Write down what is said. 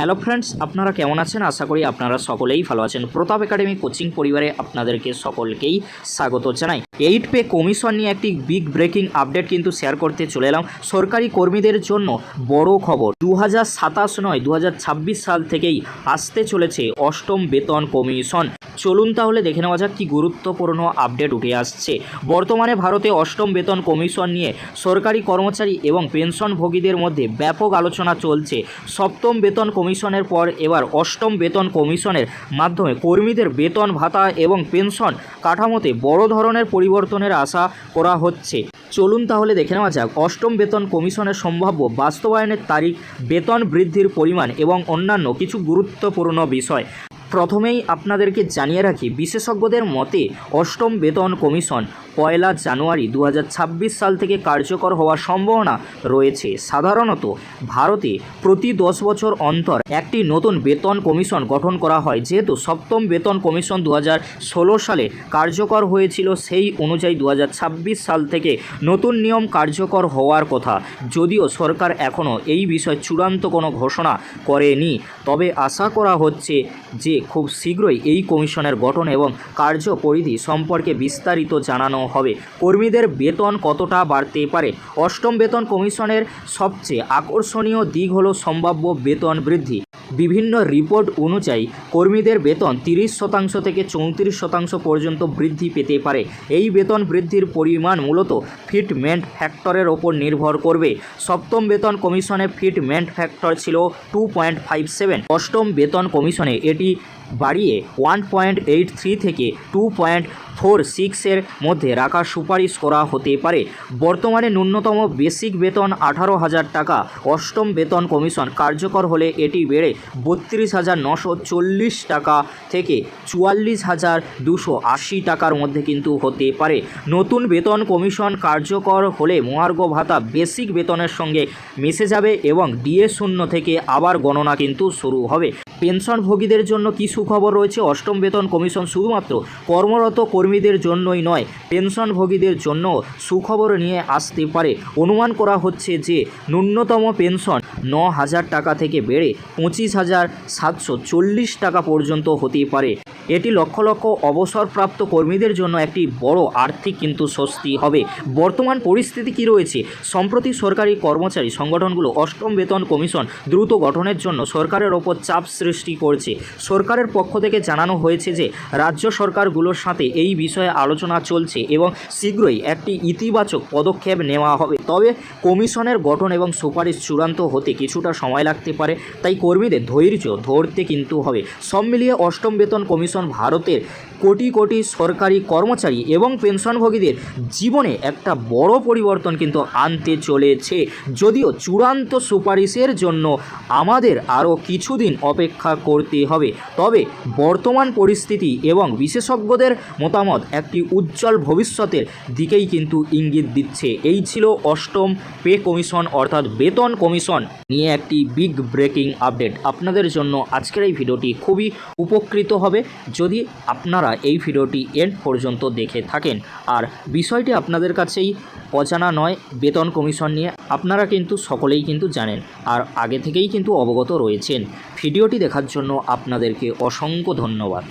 Hello friends আপনারা কেমন আছেন? আশা করি আপনারা সকলেই ভালো আছেন। প্রতাপ একাডেমি কোচিং পরিবারে আপনাদেরকে সকলকেই স্বাগত জানাই। এইট পে কমিশন নিয়ে একটি বিগ ব্রেকিং আপডেট কিন্তু শেয়ার করতে চলে এলাম। সরকারি কর্মীদের জন্য বড় খবর। দু সাতাশ নয় দু সাল থেকেই আসতে চলেছে অষ্টম বেতন কমিশন চলুন তাহলে দেখে নেওয়া যাক কি গুরুত্বপূর্ণ আপডেট উঠে আসছে। বর্তমানে ভারতে অষ্টম বেতন কমিশন নিয়ে সরকারি কর্মচারী এবং পেনশনভোগীদের মধ্যে ব্যাপক আলোচনা চলছে। সপ্তম বেতন কমিশনের পর এবার অষ্টম বেতন কমিশনের মাধ্যমে কর্মীদের বেতন ভাতা এবং পেনশন কাঠামোতে বড় ধরনের পরিবর্তনের আশা করা হচ্ছে। চলুন তাহলে দেখে নেওয়া যাক অষ্টম বেতন কমিশনের সম্ভাব্য বাস্তবায়নের তারিখ, বেতন বৃদ্ধির পরিমাণ এবং অন্যান্য কিছু গুরুত্বপূর্ণ বিষয়। প্রথমেই আপনাদেরকে জানিয়ে রাখি বিশেষজ্ঞদের মতে অষ্টম বেতন কমিশন পয়লা জানুয়ারি দু হাজার ছাব্বিশ সাল থেকে কার্যকর হওয়ার সম্ভাবনা রয়েছে। সাধারণত ভারতে প্রতি দশ বছর অন্তর একটি নতুন বেতন কমিশন গঠন করা হয়। যেহেতু সপ্তম বেতন কমিশন দু হাজার ষোলো সালে কার্যকর হয়েছিল, সেই অনুযায়ী দু হাজার ছাব্বিশ সাল থেকে নতুন নিয়ম কার্যকর হওয়ার কথা। যদিও সরকার এখনও এই বিষয়ে চূড়ান্ত কোনো ঘোষণা করেনি, তবে আশা করা হচ্ছে যে খুব শীঘ্রই এই কমিশনের গঠন এবং কার্যপরিধি সম্পর্কে বিস্তারিত জানানো হবে। কর্মীদের বেতন কতটা বাড়তে পারে? অষ্টম বেতন কমিশনের সবচেয়ে আকর্ষণীয় দিক হলো সম্ভাব্য বেতন বৃদ্ধি। বিভিন্ন রিপোর্ট অনুযায়ী কর্মীদের বেতন তিরিশ শতাংশ থেকে চৌত্রিশ শতাংশ পর্যন্ত বৃদ্ধি পেতে পারে। এই বেতন বৃদ্ধির পরিমাণ মূলত ফিটমেন্ট ফ্যাক্টরের ওপর নির্ভর করবে। সপ্তম বেতন কমিশনে ফিটমেন্ট ফ্যাক্টর ছিল টু পয়েন্ট ফাইভ সেভেন। অষ্টম বেতন কমিশনে এটি বাড়িয়ে ওয়ান পয়েন্ট এইট থ্রি থেকে টু পয়েন্ট ফোর সিক্সের মধ্যে রাখার সুপারিশ করা হতে পারে। বর্তমানে ন্যূনতম বেসিক বেতন আঠারো হাজার টাকা, অষ্টম বেতন কমিশন কার্যকর হলে এটি বেড়ে বত্রিশ হাজার নশো চল্লিশ টাকা থেকে চুয়াল্লিশ হাজার দুশো আশি টাকার মধ্যে কিন্তু হতে পারে। নতুন বেতন কমিশন কার্যকর হলে মহার্ঘ ভাতা বেসিক বেতনের সঙ্গে মিশে যাবে এবং ডিএ শূন্য থেকে আবার গণনা কিন্তু শুরু হবে। পেনশনভোগীদের জন্য কি সুখবর রয়েছে? অষ্টম বেতন কমিশন শুধুমাত্র কর্মরত কর্মীদের জন্যই নয়, পেনশনভোগীদের জন্য সুখবর নিয়ে আসতে পারে। অনুমান করা হচ্ছে যে, ন্যূনতম পেনশন ন হাজার টাকা থেকে বেড়ে পঁচিশ হাজার সাতশো চল্লিশ টাকা পর্যন্ত হতে পারে। এটি লক্ষ লক্ষ অবসরপ্রাপ্ত কর্মীদের জন্য একটি বড় আর্থিক কিন্তু স্বস্তি হবে। বর্তমান পরিস্থিতি কি রয়েছে? সম্প্রতি সরকারি কর্মচারী সংগঠনগুলো অষ্টম বেতন কমিশন দ্রুত গঠনের জন্য সরকারের ওপর চাপ সৃষ্টি করছে। সরকারের পক্ষ থেকে জানানো হয়েছে যে, রাজ্য সরকারগুলোর সাথে এই বিষয়ে আলোচনা চলছে এবং শীঘ্রই একটি ইতিবাচক পদক্ষেপ নেওয়া হবে। তবে কমিশনের গঠন এবং সুপারিশ চূড়ান্ত হতে কিছুটা সময় লাগতে পারে, তাই কর্মীদের ধৈর্য ধরতে কিন্তু হবে। সব মিলিয়ে অষ্টম বেতন কমিশন ভারতের কোটি কোটি সরকারি কর্মচারী এবং পেনশনভোগীদের জীবনে একটা বড় পরিবর্তন কিন্তু আনতে চলেছে। যদিও চূড়ান্ত সুপারিশের জন্য আমাদের আরও কিছুদিন অপেক্ষা করতে হবে। তবে বর্তমান পরিস্থিতি এবং বিশেষজ্ঞদের মতামত একটি উজ্জ্বল ভবিষ্যতের দিকেই কিন্তু ইঙ্গিত দিচ্ছে। এই ছিল অষ্টম পে কমিশন অর্থাৎ বেতন কমিশন নিয়ে একটি বিগ ব্রেকিং আপডেট। আপনাদের জন্য আজকের এই ভিডিওটি খুবই উপকৃত হবে। যদি আপনারা এই ভিডিওটি এন্ড পর্যন্ত দেখে থাকেন। আর বিষয়টি আপনাদের কাছেই অজানা নয়, বেতন কমিশন নিয়ে আপনারা কিন্তু সকলেই কিন্তু জানেন আর আগে থেকেই কিন্তু অবগত রয়েছেন। ভিডিওটি দেখার জন্য আপনাদেরকে অসংখ্য ধন্যবাদ।